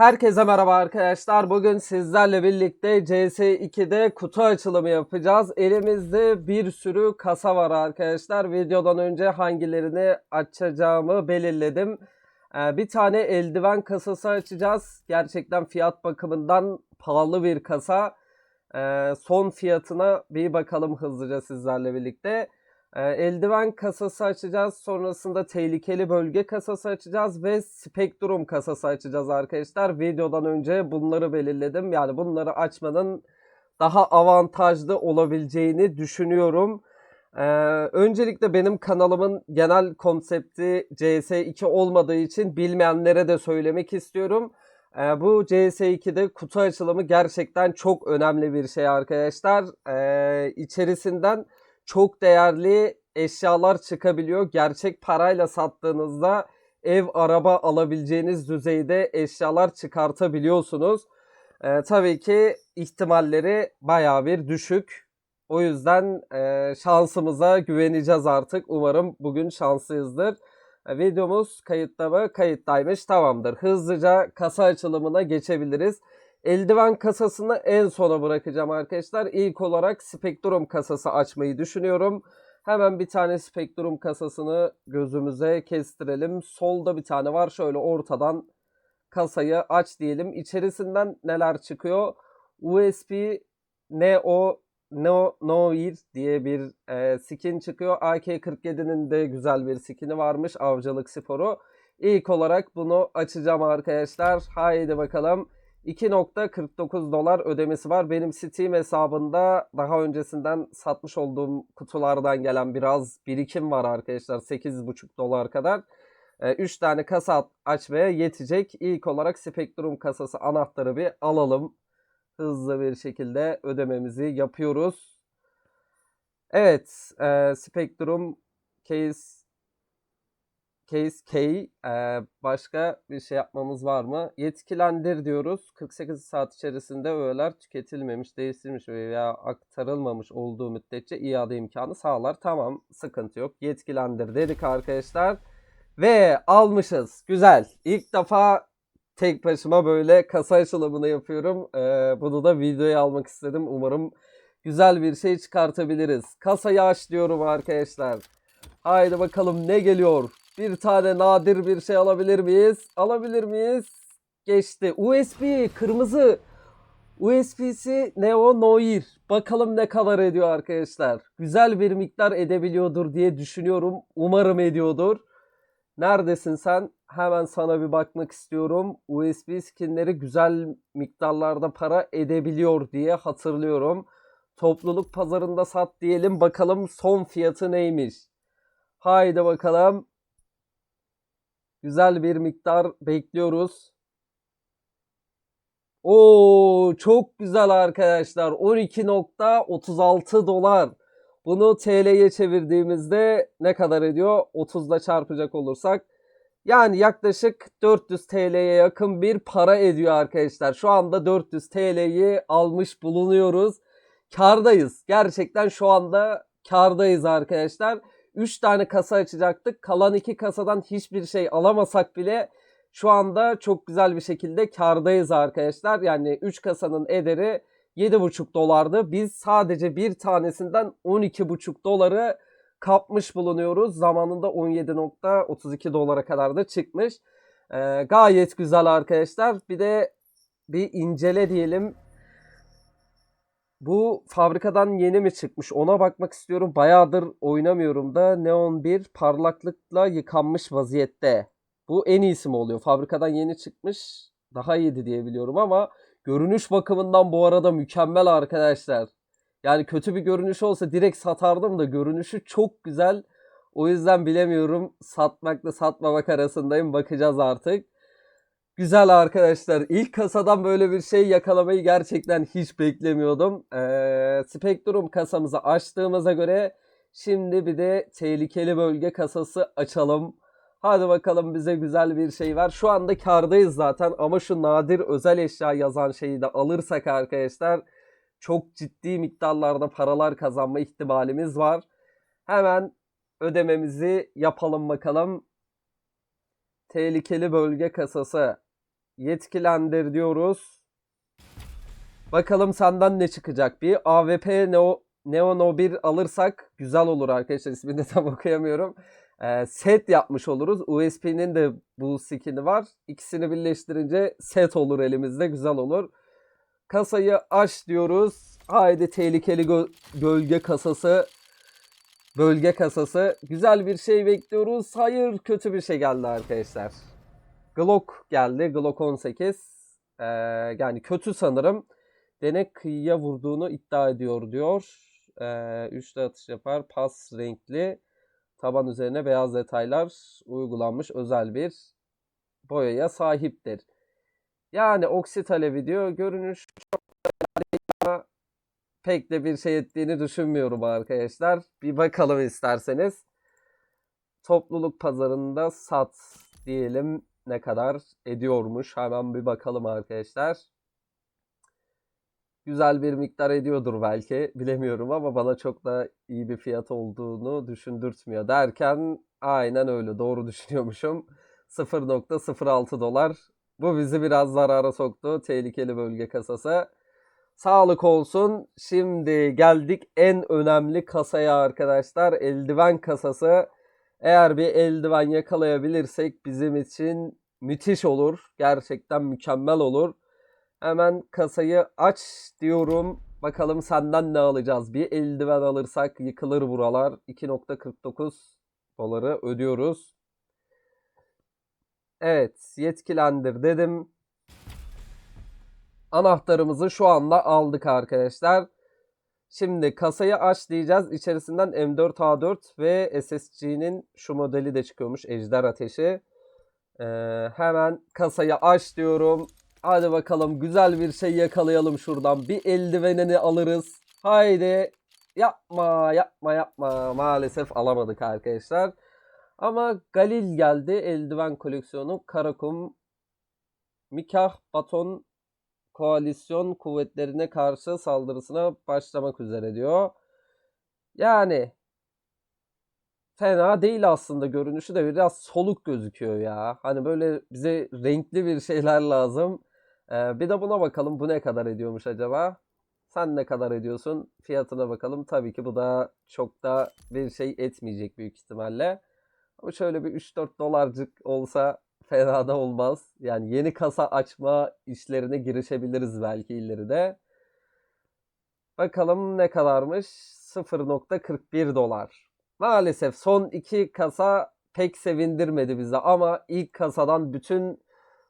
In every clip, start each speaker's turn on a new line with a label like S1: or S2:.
S1: Herkese merhaba arkadaşlar. Bugün sizlerle birlikte CS2'de kutu açılımı yapacağız. Elimizde bir sürü kasa var arkadaşlar. Videodan önce hangilerini açacağımı belirledim. Ee, bir tane eldiven kasası açacağız. Gerçekten fiyat bakımından pahalı bir kasa. Ee, son fiyatına bir bakalım hızlıca sizlerle birlikte. Ee, eldiven kasası açacağız. Sonrasında tehlikeli bölge kasası açacağız ve spektrum kasası açacağız arkadaşlar. Videodan önce bunları belirledim. Yani bunları açmanın daha avantajlı olabileceğini düşünüyorum. Ee, öncelikle benim kanalımın genel konsepti CS2 olmadığı için bilmeyenlere de söylemek istiyorum. Ee, bu CS2'de kutu açılımı gerçekten çok önemli bir şey arkadaşlar. Ee, içerisinden çok değerli eşyalar çıkabiliyor. Gerçek parayla sattığınızda ev, araba alabileceğiniz düzeyde eşyalar çıkartabiliyorsunuz. Ee, tabii ki ihtimalleri baya bir düşük. O yüzden e, şansımıza güveneceğiz artık. Umarım bugün şanslıyızdır. E, videomuz kayıtta mı? Kayıttaymış. Tamamdır. Hızlıca kasa açılımına geçebiliriz. Eldiven kasasını en sona bırakacağım arkadaşlar. İlk olarak Spektrum kasası açmayı düşünüyorum. Hemen bir tane Spektrum kasasını gözümüze kestirelim. Solda bir tane var. Şöyle ortadan kasayı aç diyelim. İçerisinden neler çıkıyor? USB Neo No Noir diye bir e, skin çıkıyor. AK-47'nin de güzel bir skini varmış. Avcılık sporu. İlk olarak bunu açacağım arkadaşlar. Haydi bakalım. 2.49 dolar ödemesi var. Benim Steam hesabında daha öncesinden satmış olduğum kutulardan gelen biraz birikim var arkadaşlar. 8.5 dolar kadar. 3 tane kasa açmaya yetecek. İlk olarak Spectrum kasası anahtarı bir alalım. Hızlı bir şekilde ödememizi yapıyoruz. Evet, e, Spectrum Case Case K e, başka bir şey yapmamız var mı? Yetkilendir diyoruz. 48 saat içerisinde öğeler tüketilmemiş, değiştirilmiş veya aktarılmamış olduğu müddetçe iade imkanı sağlar. Tamam, sıkıntı yok. Yetkilendir dedik arkadaşlar. Ve almışız. Güzel. İlk defa tek başıma böyle kasa açılımını yapıyorum. E, bunu da videoya almak istedim. Umarım güzel bir şey çıkartabiliriz. Kasayı aç diyorum arkadaşlar. Haydi bakalım ne geliyor? Bir tane nadir bir şey alabilir miyiz? Alabilir miyiz? Geçti. USB kırmızı. USB'si Neo Noir. Bakalım ne kadar ediyor arkadaşlar. Güzel bir miktar edebiliyordur diye düşünüyorum. Umarım ediyordur. Neredesin sen? Hemen sana bir bakmak istiyorum. USB skinleri güzel miktarlarda para edebiliyor diye hatırlıyorum. Topluluk pazarında sat diyelim. Bakalım son fiyatı neymiş? Haydi bakalım. Güzel bir miktar bekliyoruz. Oo çok güzel arkadaşlar. 12.36 dolar. Bunu TL'ye çevirdiğimizde ne kadar ediyor? 30 ile çarpacak olursak. Yani yaklaşık 400 TL'ye yakın bir para ediyor arkadaşlar. Şu anda 400 TL'yi almış bulunuyoruz. Kardayız. Gerçekten şu anda kardayız arkadaşlar. 3 tane kasa açacaktık. Kalan 2 kasadan hiçbir şey alamasak bile şu anda çok güzel bir şekilde kardayız arkadaşlar. Yani 3 kasanın ederi 7,5 dolardı. Biz sadece bir tanesinden 12,5 doları kapmış bulunuyoruz. Zamanında 17.32 dolara kadar da çıkmış. Ee, gayet güzel arkadaşlar. Bir de bir incele diyelim. Bu fabrikadan yeni mi çıkmış ona bakmak istiyorum. Bayağıdır oynamıyorum da Neon 1 parlaklıkla yıkanmış vaziyette. Bu en iyisi mi oluyor? Fabrikadan yeni çıkmış. Daha iyiydi diye biliyorum ama görünüş bakımından bu arada mükemmel arkadaşlar. Yani kötü bir görünüş olsa direkt satardım da görünüşü çok güzel. O yüzden bilemiyorum. Satmakla satmamak arasındayım. Bakacağız artık. Güzel arkadaşlar. İlk kasadan böyle bir şey yakalamayı gerçekten hiç beklemiyordum. Ee, Spectrum kasamızı açtığımıza göre şimdi bir de tehlikeli bölge kasası açalım. Hadi bakalım bize güzel bir şey ver. Şu anda kardayız zaten ama şu nadir özel eşya yazan şeyi de alırsak arkadaşlar çok ciddi miktarlarda paralar kazanma ihtimalimiz var. Hemen ödememizi yapalım bakalım. Tehlikeli bölge kasası Yetkilendir diyoruz. Bakalım senden ne çıkacak bir. AWP Neo, Neo No 1 alırsak güzel olur arkadaşlar. İsmini de tam okuyamıyorum. Ee, set yapmış oluruz. USP'nin de bu skin'i var. İkisini birleştirince set olur elimizde. Güzel olur. Kasayı aç diyoruz. Haydi tehlikeli gö- gölge kasası. Bölge kasası. Güzel bir şey bekliyoruz. Hayır kötü bir şey geldi arkadaşlar. Glock geldi. Glock 18. Ee, yani kötü sanırım. Denek kıyıya vurduğunu iddia ediyor diyor. Ee, üçlü atış yapar. Pas renkli. Taban üzerine beyaz detaylar uygulanmış özel bir boyaya sahiptir. Yani oksit alevi diyor. Görünüş çok pek de bir şey ettiğini düşünmüyorum arkadaşlar. Bir bakalım isterseniz. Topluluk pazarında sat diyelim ne kadar ediyormuş. Hemen bir bakalım arkadaşlar. Güzel bir miktar ediyordur belki. Bilemiyorum ama bana çok da iyi bir fiyat olduğunu düşündürtmüyor derken aynen öyle doğru düşünüyormuşum. 0.06 dolar. Bu bizi biraz zarara soktu. Tehlikeli bölge kasası. Sağlık olsun. Şimdi geldik en önemli kasaya arkadaşlar. Eldiven kasası. Eğer bir eldiven yakalayabilirsek bizim için müthiş olur. Gerçekten mükemmel olur. Hemen kasayı aç diyorum. Bakalım senden ne alacağız? Bir eldiven alırsak yıkılır buralar. 2.49 doları ödüyoruz. Evet, yetkilendir dedim. Anahtarımızı şu anda aldık arkadaşlar. Şimdi kasayı aç diyeceğiz. İçerisinden M4A4 ve SSG'nin şu modeli de çıkıyormuş. Ejder Ateşi. Ee, hemen kasayı aç diyorum. Hadi bakalım güzel bir şey yakalayalım şuradan. Bir eldivenini alırız. Haydi. Yapma yapma yapma. Maalesef alamadık arkadaşlar. Ama Galil geldi. Eldiven koleksiyonu. Karakum. Mikah Baton koalisyon kuvvetlerine karşı saldırısına başlamak üzere diyor. Yani fena değil aslında görünüşü de biraz soluk gözüküyor ya. Hani böyle bize renkli bir şeyler lazım. Ee, bir de buna bakalım bu ne kadar ediyormuş acaba? Sen ne kadar ediyorsun? Fiyatına bakalım. Tabii ki bu da çok da bir şey etmeyecek büyük ihtimalle. Ama şöyle bir 3-4 dolarcık olsa fena da olmaz. Yani yeni kasa açma işlerine girişebiliriz belki ileride. Bakalım ne kadarmış? 0.41 dolar. Maalesef son iki kasa pek sevindirmedi bizi ama ilk kasadan bütün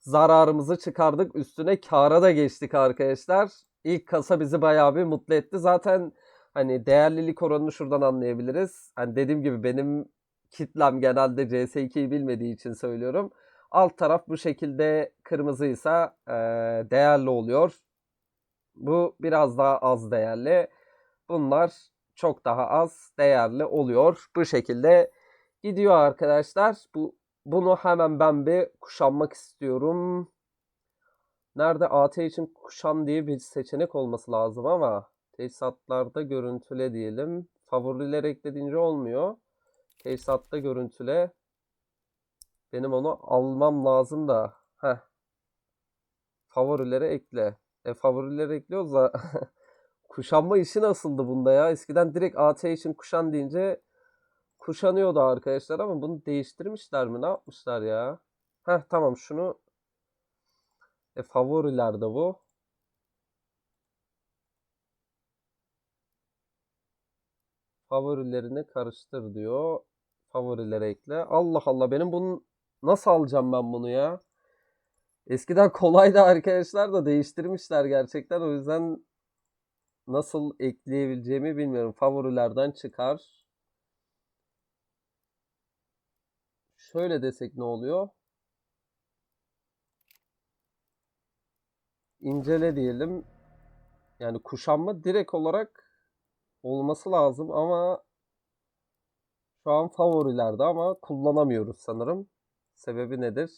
S1: zararımızı çıkardık. Üstüne kâra da geçtik arkadaşlar. İlk kasa bizi bayağı bir mutlu etti. Zaten hani değerlilik oranını şuradan anlayabiliriz. Hani dediğim gibi benim kitlem genelde CS2'yi bilmediği için söylüyorum. Alt taraf bu şekilde kırmızıysa e, değerli oluyor. Bu biraz daha az değerli. Bunlar çok daha az değerli oluyor. Bu şekilde gidiyor arkadaşlar. Bu bunu hemen ben bir kuşanmak istiyorum. Nerede AT için kuşan diye bir seçenek olması lazım ama tesisatlarda görüntüle diyelim. Favoriler eklediğince olmuyor. Tesisatta görüntüle. Benim onu almam lazım da. Heh. Favorilere ekle. E favorilere ekliyoruz da kuşanma işi nasıldı bunda ya? Eskiden direkt AT için kuşan deyince kuşanıyordu arkadaşlar ama bunu değiştirmişler mi? Ne yapmışlar ya? Heh tamam şunu e favorilerde bu. Favorilerini karıştır diyor. Favorilere ekle. Allah Allah benim bunu nasıl alacağım ben bunu ya? Eskiden kolaydı arkadaşlar da değiştirmişler gerçekten. O yüzden nasıl ekleyebileceğimi bilmiyorum. Favorilerden çıkar. Şöyle desek ne oluyor? İncele diyelim. Yani kuşanma direkt olarak olması lazım ama şu an favorilerde ama kullanamıyoruz sanırım. Sebebi nedir?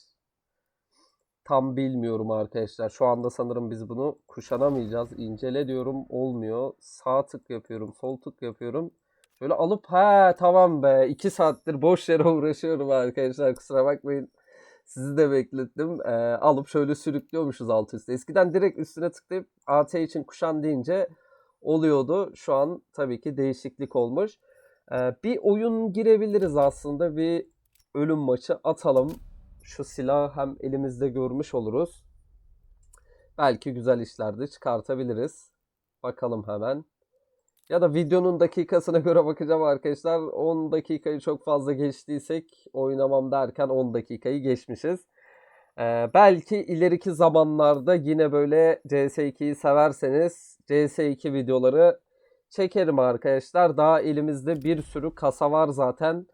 S1: Tam bilmiyorum arkadaşlar. Şu anda sanırım biz bunu kuşanamayacağız. İncele diyorum olmuyor. Sağ tık yapıyorum, sol tık yapıyorum. Böyle alıp ha tamam be 2 saattir boş yere uğraşıyorum arkadaşlar kusura bakmayın. Sizi de beklettim. Ee, alıp şöyle sürüklüyormuşuz alt üstte. Eskiden direkt üstüne tıklayıp AT için kuşan deyince oluyordu. Şu an tabii ki değişiklik olmuş. Ee, bir oyun girebiliriz aslında. Bir ölüm maçı atalım. Şu silahı hem elimizde görmüş oluruz. Belki güzel işler de çıkartabiliriz. Bakalım hemen. Ya da videonun dakikasına göre bakacağım arkadaşlar. 10 dakikayı çok fazla geçtiysek oynamam derken 10 dakikayı geçmişiz. Ee, belki ileriki zamanlarda yine böyle CS2'yi severseniz CS2 videoları çekerim arkadaşlar. Daha elimizde bir sürü kasa var zaten.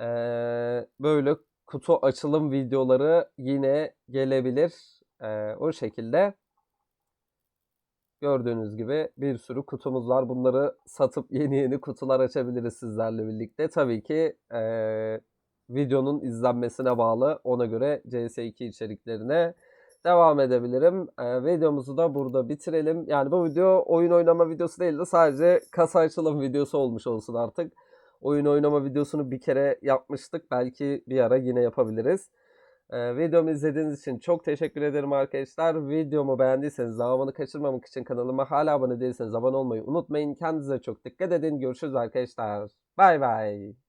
S1: Ee, böyle kutu açılım videoları yine gelebilir. Ee, o şekilde. Gördüğünüz gibi bir sürü kutumuz var. Bunları satıp yeni yeni kutular açabiliriz sizlerle birlikte. Tabii ki eee, videonun izlenmesine bağlı. Ona göre CS2 içeriklerine devam edebilirim. Eee, videomuzu da burada bitirelim. Yani bu video oyun oynama videosu değil de sadece kasa açılım videosu olmuş olsun artık. Oyun oynama videosunu bir kere yapmıştık. Belki bir ara yine yapabiliriz. Ee, videomu izlediğiniz için çok teşekkür ederim arkadaşlar. Videomu beğendiyseniz devamını kaçırmamak için kanalıma hala abone değilseniz abone olmayı unutmayın. Kendinize çok dikkat edin. Görüşürüz arkadaşlar. Bay bay.